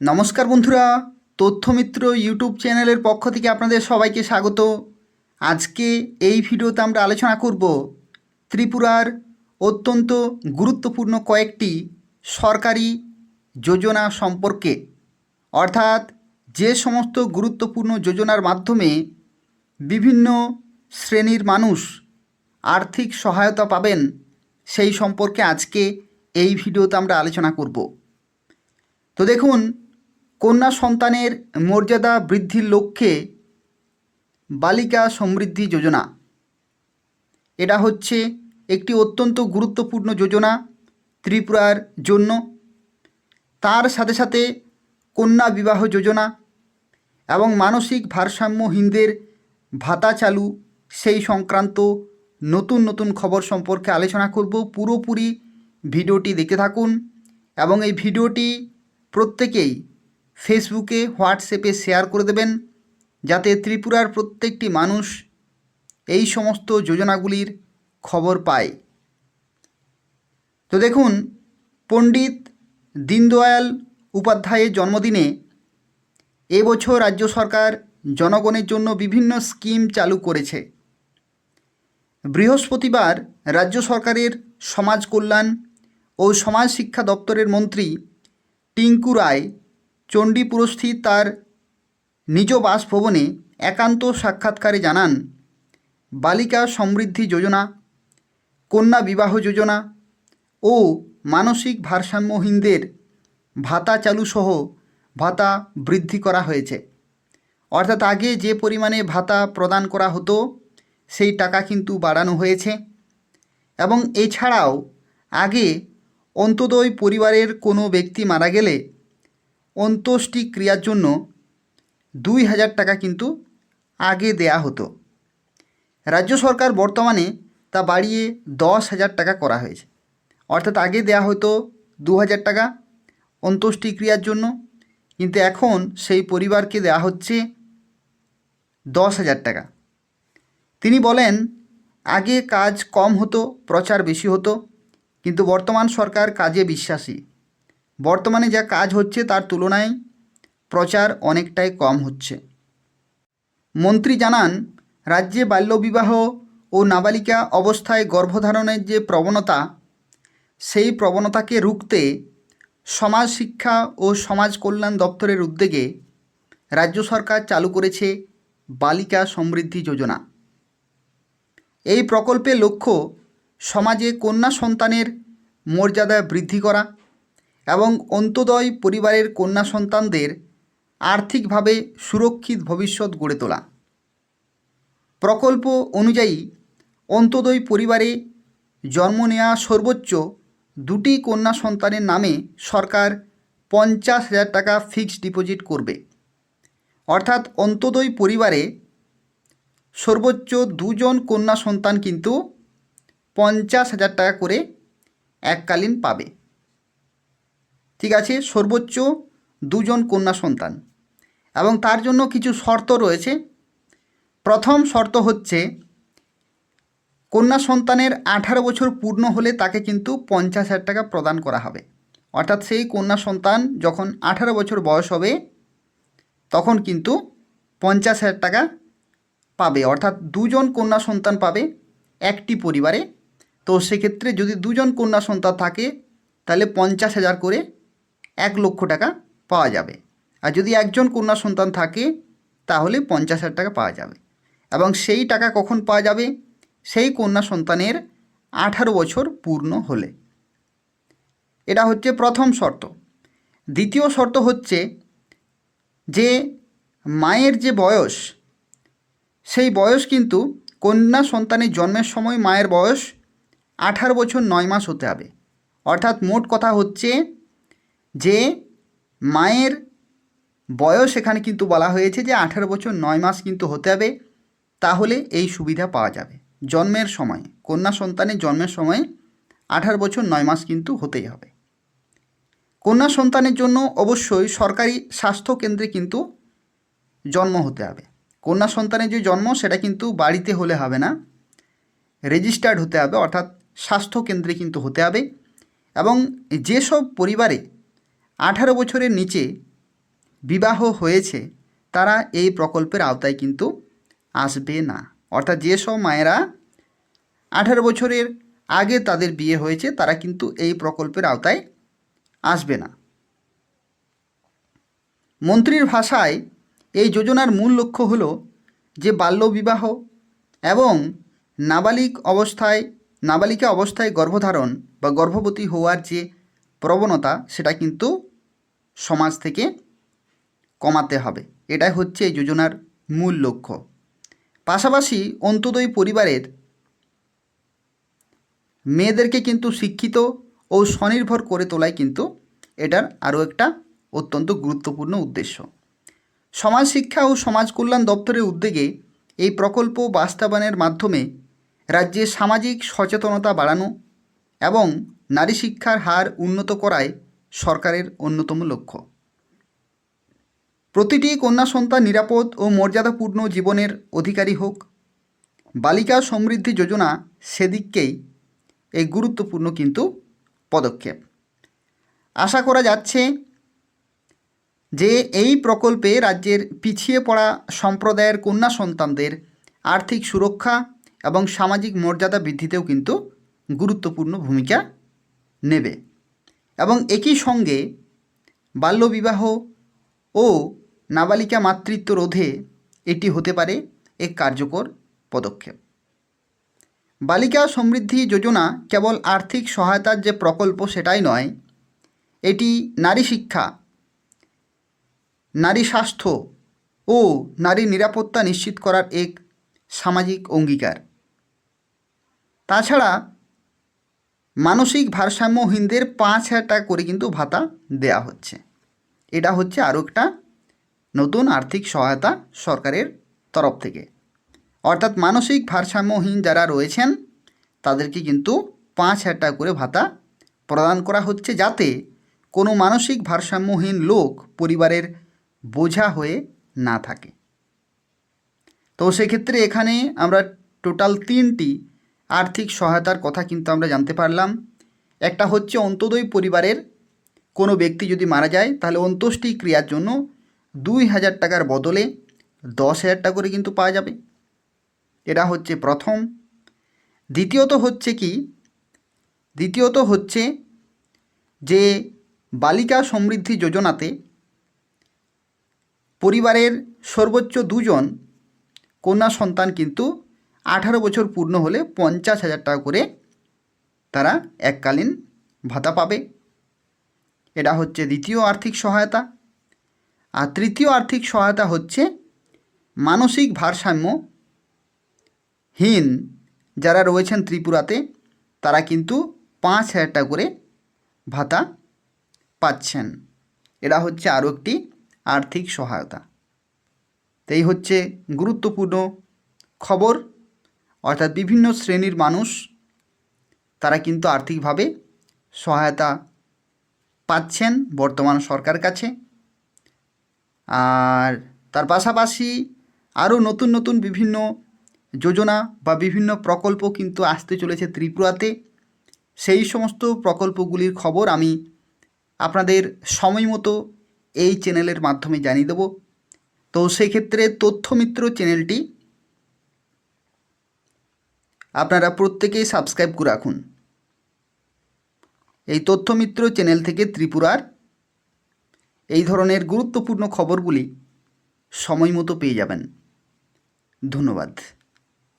নমস্কার বন্ধুরা, তথ্যমিত্র ইউটিউব চ্যানেলের পক্ষ থেকে আপনাদের সবাইকে স্বাগত। আজকে এই ভিডিওতে আমরা আলোচনা করব ত্রিপুরার অত্যন্ত গুরুত্বপূর্ণ কয়েকটি সরকারি যোজনা সম্পর্কে। অর্থাৎ যে সমস্ত গুরুত্বপূর্ণ যোজনার মাধ্যমে বিভিন্ন শ্রেণির মানুষ আর্থিক সহায়তা পাবেন, সেই সম্পর্কে আজকে এই ভিডিওতে আমরা আলোচনা করব। তো দেখুন কন্যা সন্তানের মর্যাদা বৃদ্ধির লক্ষ্যে বালিকা সমৃদ্ধি যোজনা। এটা হচ্ছে একটি অত্যন্ত গুরুত্বপূর্ণ যোজনা ত্রিপুরার জন্য। তার সাথে সাথে কন্যা বিবাহ যোজনা এবং মানসিক ভারসাম্যহীনদের ভাতা চালু, সেই সংক্রান্ত নতুন নতুন খবর সম্পর্কে আলোচনা করব। পুরোপুরি ভিডিওটি দেখতে থাকুন এবং এই ভিডিওটি প্রত্যেকেই ফেসবুকে, হোয়াটসঅ্যাপে শেয়ার করে দেবেন, যাতে ত্রিপুরার প্রত্যেকটি মানুষ এই সমস্ত যোজনাগুলির খবর পায়। তো দেখুন, পণ্ডিত দীনদয়াল উপাধ্যায়ের জন্মদিনে এবছর রাজ্য সরকার জনগণের জন্য বিভিন্ন স্কিম চালু করেছে। বৃহস্পতিবার রাজ্য সরকারের সমাজ কল্যাণ ও সমাজ শিক্ষা দপ্তরের মন্ত্রী টিঙ্কু রায় চণ্ডীপুরস্থিত তার নিজ বাসভবনে একান্ত সাক্ষাৎকারে জানান, বালিকা সমৃদ্ধি যোজনা, কন্যা বিবাহ যোজনা ও মানসিক ভারসাম্যহীনদের ভাতা চালু সহ ভাতা বৃদ্ধি করা হয়েছে। অর্থাৎ আগে যে পরিমাণে ভাতা প্রদান করা হতো, সেই টাকা কিন্তু বাড়ানো হয়েছে এবং এছাড়াও আগে অন্তদয় পরিবারের কোনো ব্যক্তি মারা গেলে অন্ত্যেষ্টি ক্রিয়ার জন্য দুই হাজার টাকা কিন্তু আগে দেয়া হতো। রাজ্য সরকার বর্তমানে তা বাড়িয়ে দশ হাজার টাকা করা হয়েছে। অর্থাৎ আগে দেয়া হতো দু হাজার টাকা অন্ত্যেষ্টি ক্রিয়ার জন্য। কিন্তু এখন সেই পরিবারকে দেয়া হচ্ছে দশ হাজার টাকা। তিনি বলেন, আগে কাজ কম হতো, প্রচার বেশি হতো, কিন্তু বর্তমান সরকার কাজে বিশ্বাসী। বর্তমানে যা কাজ হচ্ছে তার তুলনায় প্রচার অনেকটাই কম হচ্ছে। মন্ত্রী জানান, রাজ্যে বাল্যবিবাহ ও নাবালিকা অবস্থায় গর্ভধারণের যে প্রবণতা, সেই প্রবণতাকে রুখতে সমাজ শিক্ষা ও সমাজ কল্যাণ দপ্তরের উদ্যোগে রাজ্য সরকার চালু করেছে বালিকা সমৃদ্ধি যোজনা। এই প্রকল্পের লক্ষ্য সমাজে কন্যা সন্তানের মর্যাদা বৃদ্ধি করা। এবং অন্তদয় পরিবারের কন্যা সন্তানদের আর্থিকভাবে সুরক্ষিত ভবিষ্যৎ গড়ে তোলা। প্রকল্প অনুযায়ী অন্তদয় পরিবারে জন্ম নেওয়া সর্বোচ্চ দুটি কন্যা সন্তানের নামে সরকার পঞ্চাশ হাজার টাকা ফিক্সড ডিপোজিট করবে। অর্থাৎ অন্তদয় পরিবারে সর্বোচ্চ দুজন কন্যা সন্তান কিন্তু পঞ্চাশ হাজার টাকা করে এককালীন পাবে। ঠিক আছে, সর্বোচ্চ দুজন কন্যা সন্তান। এবং তার জন্য কিছু শর্ত রয়েছে। প্রথম শর্ত হচ্ছে, কন্যা সন্তানের আঠারো বছর পূর্ণ হলে তাকে কিন্তু পঞ্চাশ হাজার টাকা প্রদান করা হবে। অর্থাৎ সেই কন্যা সন্তান যখন আঠারো বছর বয়স হবে, তখন কিন্তু পঞ্চাশ হাজার টাকা পাবে। অর্থাৎ দুজন কন্যা সন্তান পাবে একটি পরিবারে। তো সেক্ষেত্রে যদি দুজন কন্যা সন্তান থাকে, তাহলে পঞ্চাশ হাজার করে এক লক্ষ টাকা পাওয়া যাবে। আর যদি একজন কন্যা সন্তান থাকে, তাহলে পঞ্চাশ হাজার টাকা পাওয়া যাবে। এবং সেই টাকা কখন পাওয়া যাবে? সেই কন্যা সন্তানের আঠারো বছর পূর্ণ হলে। এটা হচ্ছে প্রথম শর্ত। দ্বিতীয় শর্ত হচ্ছে যে মায়ের যে বয়স, সেই বয়স কিন্তু কন্যা সন্তানের জন্মের সময় মায়ের বয়স আঠারো বছর নয় মাস হতে হবে। অর্থাৎ মোট কথা হচ্ছে যে মায়ের বয়স এখানে কিন্তু বলা হয়েছে যে আঠারো বছর নয় মাস কিন্তু হতে হবে, তাহলে এই সুবিধা পাওয়া যাবে। জন্মের সময়, কন্যা সন্তানের জন্মের সময় আঠারো বছর নয় মাস কিন্তু হতেই হবে। কন্যা সন্তানের জন্য অবশ্যই সরকারি স্বাস্থ্য কেন্দ্রে কিন্তু জন্ম হতে হবে। কন্যা সন্তানের যে জন্ম, সেটা কিন্তু বাড়িতে হলে হবে না, রেজিস্টার্ড হতে হবে, অর্থাৎ স্বাস্থ্য কেন্দ্রে কিন্তু হতে হবে এবং যেসব পরিবারে আঠারো বছরের নিচে বিবাহ হয়েছে, তারা এই প্রকল্পের আওতায় কিন্তু আসবে না। অর্থাৎ যেসব মায়েরা আঠারো বছরের আগে তাদের বিয়ে হয়েছে, তারা কিন্তু এই প্রকল্পের আওতায় আসবে না। মন্ত্রীর ভাষায় এই যোজনার মূল লক্ষ্য হল যে বাল্যবিবাহ এবং নাবালিক অবস্থায়, নাবালিকা অবস্থায় গর্ভধারণ বা গর্ভবতী হওয়ার যে প্রবণতা সেটা কিন্তু সমাজ থেকে কমাতে হবে। এটাই হচ্ছে এই যোজনার মূল লক্ষ্য। পাশাপাশি অন্তদয় পরিবারের মেয়েদেরকে কিন্তু শিক্ষিত ও স্বনির্ভর করে তোলাই কিন্তু এটার আরও একটা অত্যন্ত গুরুত্বপূর্ণ উদ্দেশ্য। সমাজ শিক্ষা ও সমাজ কল্যাণ দপ্তরের উদ্যোগে এই প্রকল্প বাস্তবায়নের মাধ্যমে রাজ্যে সামাজিক সচেতনতা বাড়ানো এবং নারী শিক্ষার হার উন্নত করাই সরকারের অন্যতম লক্ষ্য। প্রতিটি কন্যা সন্তান নিরাপদ ও মর্যাদাপূর্ণ জীবনের অধিকারী হোক, বালিকা সমৃদ্ধি যোজনা সেদিককেই এই গুরুত্বপূর্ণ কিন্তু পদক্ষেপ। আশা করা যাচ্ছে যে এই প্রকল্পে রাজ্যের পিছিয়ে পড়া সম্প্রদায়ের কন্যা সন্তানদের আর্থিক সুরক্ষা এবং সামাজিক মর্যাদা বৃদ্ধিতেও কিন্তু গুরুত্বপূর্ণ ভূমিকা নেবে। এবং একই সঙ্গে বাল্যবিবাহ ও নাবালিকা মাতৃত্ব রোধে এটি হতে পারে এক কার্যকর পদক্ষেপ। বালিকা সমৃদ্ধি যোজনা কেবল আর্থিক সহায়তার যে প্রকল্প সেটাই নয়, এটি নারী শিক্ষা, নারী স্বাস্থ্য ও নারী নিরাপত্তা নিশ্চিত করার এক সামাজিক অঙ্গীকার। তাছাড়া মানসিক ভারসাম্যহীনদের পাঁচ হাজার টাকা করে কিন্তু ভাতা দেয়া হচ্ছে। এটা হচ্ছে আরও একটা নতুন আর্থিক সহায়তা সরকারের তরফ থেকে। অর্থাৎ মানসিক ভারসাম্যহীন যারা রয়েছেন, তাদেরকে কিন্তু পাঁচ হাজার টাকা করে ভাতা প্রদান করা হচ্ছে যাতে কোনো মানসিক ভারসাম্যহীন লোক পরিবারের বোঝা হয়ে না থাকে। তো সেক্ষেত্রে এখানে আমরা টোটাল তিনটি আর্থিক সহায়তার কথা কিন্তু আমরা জানতে পারলাম। একটা হচ্ছে অন্তদয় পরিবারের কোনো ব্যক্তি যদি মারা যায়, তাহলে অন্ত্যেষ্টি ক্রিয়ার জন্য দুই হাজার টাকার বদলে দশ হাজার টাকা করে কিন্তু পাওয়া যাবে। এটা হচ্ছে প্রথম। দ্বিতীয়ত হচ্ছে কি? দ্বিতীয়ত হচ্ছে যে বালিকা সমৃদ্ধি যোজনাতে পরিবারের সর্বোচ্চ দুজন কন্যা সন্তান কিন্তু আঠারো বছর পূর্ণ হলে পঞ্চাশ হাজার টাকা করে তারা এককালীন ভাতা পাবে। এটা হচ্ছে দ্বিতীয় আর্থিক সহায়তা। আর তৃতীয় আর্থিক সহায়তা হচ্ছে মানসিক ভারসাম্যহীন যারা রয়েছেন ত্রিপুরাতে, তারা কিন্তু পাঁচ হাজার টাকা করে ভাতা পাচ্ছেন। এরা হচ্ছে আরও একটি আর্থিক সহায়তা। তো এই হচ্ছে গুরুত্বপূর্ণ খবর। অর্থাৎ বিভিন্ন শ্রেণির মানুষ, তারা কিন্তু আর্থিকভাবে সহায়তা পাচ্ছেন বর্তমান সরকার কাছে। আর তার পাশাপাশি আরও নতুন নতুন বিভিন্ন যোজনা বা বিভিন্ন প্রকল্প কিন্তু আসতে চলেছে ত্রিপুরাতে। সেই সমস্ত প্রকল্পগুলির খবর আমি আপনাদের সময় মতো এই চ্যানেলের মাধ্যমে জানিয়ে দেবো। তো সেক্ষেত্রে তথ্যমিত্র চ্যানেলটি আপনারা প্রত্যেকেই সাবস্ক্রাইব করে রাখুন। এই তথ্যমিত্র চ্যানেল থেকে ত্রিপুরার এই ধরনের গুরুত্বপূর্ণ খবরগুলি সময় মতো পেয়ে যাবেন। ধন্যবাদ।